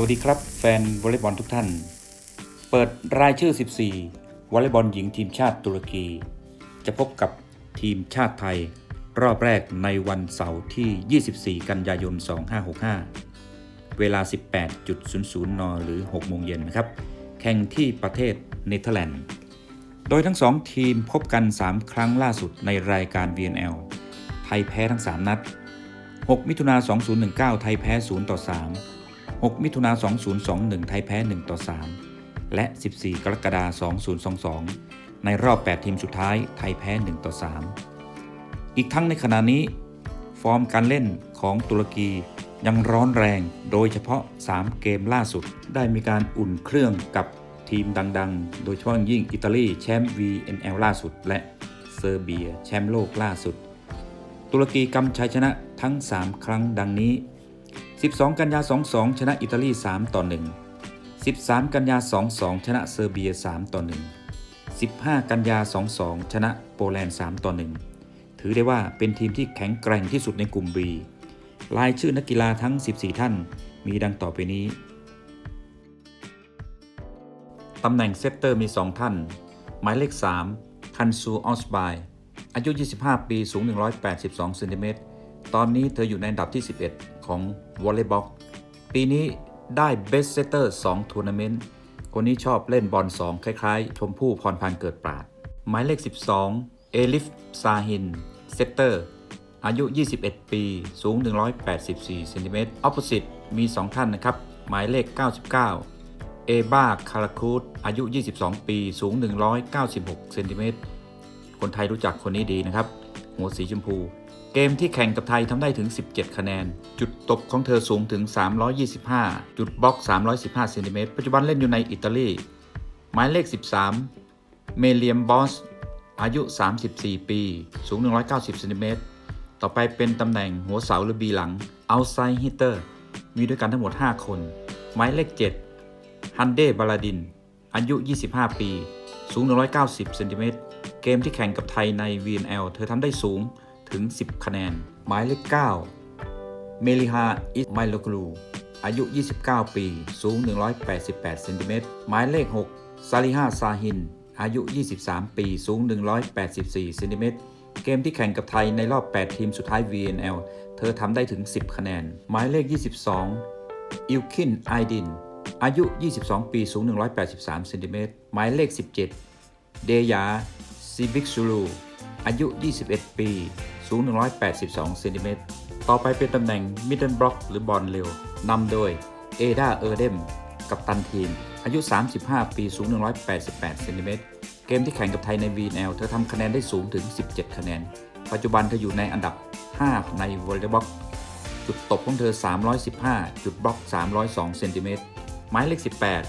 วัสดีครับ แฟนวอลเลย์บอลทุกท่าน เปิดรายชื่อ 14วอลเลย์บอลหญิงทีมชาติตุรกี จะพบกับทีมชาติไทย รอบแรกในวันเสาร์ที่ 24 กันยายน 2565 เวลา 18.00 น หรือ 6 โมงเย็นนะครับ แข่งที่ประเทศเนเธอร์แลนด์ โดยทั้ง2ทีมพบกัน 3 ครั้งล่าสุดในรายการ VNL ไทยแพ้ทั้ง 3 นัด 6 มิถุนา2019 ไทยแพ้ 0 ต่อ 3 6 มิถุนา2021 ไทยแพ้ 1 ต่อ 3 และ 14 กรกฎาคม2022 ในรอบ 8 ทีมสุดท้าย ไทยแพ้ 1 ต่อ 3 อีกทั้งในขณะนี้ ฟอร์มการเล่นของตุรกียังร้อนแรง โดยเฉพาะ 3 เกมล่าสุด ได้มีการอุ่นเครื่องกับทีมดังๆ โดยเฉพาะอย่างยิ่งอิตาลีแชมป์ VNL ล่าสุด และเซอร์เบียแชมป์โลกล่าสุด ตุรกีกำชัยชนะทั้ง 3 ครั้งดังนี้ 12 กันยา 22 ชนะอิตาลี 3 ต่อ 1 13 กันยา 22 ชนะเซอร์เบีย 3 ต่อ 1 15 กันยา 22 ชนะโปแลนด์ 3 ต่อ 1 ถือได้ว่าเป็นทีมที่แข็งแกร่งที่สุดในกลุ่ม B รายชื่อนักกีฬาทั้ง 14 ท่าน มีดังต่อไปนี้ ตำแหน่งเซตเตอร์มี 2 ท่าน หมายเลข 3 คันซูออสบาย อายุ 25 ปี สูง 182 เซนติเมตร ตอนนี้เธออยู่ในอันดับที่ 11 ของวอลเลย์บอลปีนี้ได้เบสเซตเตอร์2ทัวร์นาเมนต์คนนี้ชอบเล่นบอล2คล้ายๆ ชมพู่พรพันธ์เกิดปราด หมายเลข 12 เอลิฟซาฮินเซตเตอร์อายุ 21 ปี สูง 184เซนติเมตรออป o s i t e มี 2 ท่านนะครับ หมายเลข 99 เอบาคาราคูดอายุ 22 ปี สูง 196เซนติเมตรคนไทยรู้จักคนนี้ดีนะครับ หัวสีชมพู เกมที่แข่งกับไทยทำได้ถึง 17 คะแนน จุดตบของเธอสูงถึง 325 จุดบล็อก 315เซนติเมตรปัจจุบันเล่นอยู่ในอิตาลี หมายเลข 13 เมเลียมบอส อายุ 34 ปี สูง 190เซนติเมตรต่อไปเป็นตำแหน่งหัวเสาหรือบีหลัง outside hitter มีด้วยกันทั้งหมด 5 คน หมายเลข 7 ฮันเดบาลาดิน อายุ 25 ปี สูง 190เซนติเมตรเกมที่แข่งกับไทยใน VNL เธอทำได้สูงถึง 10 คะแนน หมายเลข 9 เมลิฮา อิสไมโลกลู อายุ 29 ปี สูง 188เซนติเมตรหมายเลข 6 ซาลิฮา ซาฮิน อายุ 23 ปี สูง 184เซนติเมตรเกมที่แข่งกับไทยในรอบ 8 ทีมสุดท้าย VNL เธอทำได้ถึง 10 คะแนน หมายเลข 22 อิลคิน ไอดิน อายุ 22 ปี สูง 183 เซนติเมตร หมายเลข 17 เดยาซิบิกซูลู อายุ 21 ปี สูง 182 เซนติเมตร ต่อไปเป็นตำแหน่งมิดเดิลบล็อกหรือบอลเร็วนำโดย เอดา เออร์เดม กับตันทีม อายุ 35 ปี สูง 188 เซนติเมตร เกมที่แข่งกับไทยใน VNL เธอทำคะแนนได้สูงถึง 17 คะแนน ปัจจุบันเธออยู่ในอันดับ 5 ในวอลเลย์บอลจุดตบของเธอ 315 จุดบล็อก 302 เซนติเมตร หมายเลข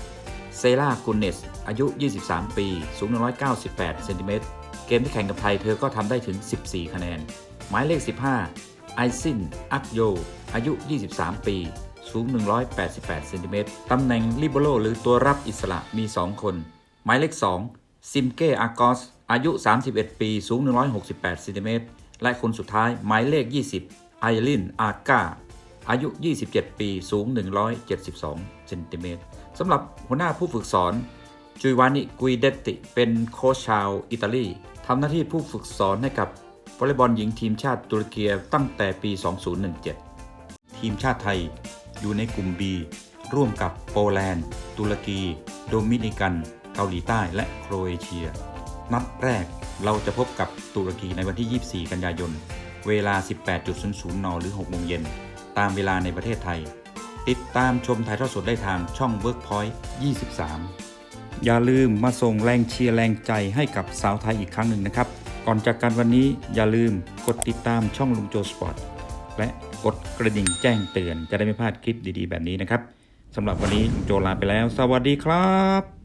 18 เซรากุนเนส อายุ 23 ปี สูง 198 เซนติเมตร เกมที่แข่งกับไทยเธอก็ทำได้ถึง 14 คะแนน หมายเลข 15 ไอซิน อักโย อายุ 23 ปี สูง 188 เซนติเมตร ตำแหน่งลิเบโรหรือตัวรับอิสระมี 2 คน หมายเลข 2 ซิมเก้ อากอส อายุ 31 ปี สูง 168 เซนติเมตร และคนสุดท้าย หมายเลข 20 ไอริน อากาอายุ 27 ปี สูง 172 เซนติเมตรสำหรับหัวหน้าผู้ฝึกสอนจุยวานิกุยเดตติ เป็นโค้ชชาวอิตาลีทำหน้าที่ผู้ฝึกสอนให้กับวอลเลย์บอลหญิงทีมชาติตุรกีตั้งแต่ปี 2017 ทีมชาติไทยอยู่ในกลุ่ม B ร่วมกับโปแลนด์ ตุรกี โดมินิกัน เกาหลีใต้และโครเอเชีย นัดแรกเราจะพบกับตุรกีในวันที่ 24 กันยายน เวลา 18.00 น หรือ 6 โมงเย็น ตามเวลาในประเทศไทย ติดตามชมถ่ายทอดสดได้ทางช่อง Workpoint 23 อย่าลืมมาส่งแรงเชียร์แรงใจให้กับสาวไทยอีกครั้งหนึ่งนะครับ ก่อนจากกันวันนี้อย่าลืมกดติดตามช่องลุงโจสปอร์ตและกดกระดิ่งแจ้งเตือนจะได้ไม่พลาดคลิปดีๆ แบบนี้นะครับสำหรับวันนี้ลุงโจลาไปแล้ว สวัสดีครับ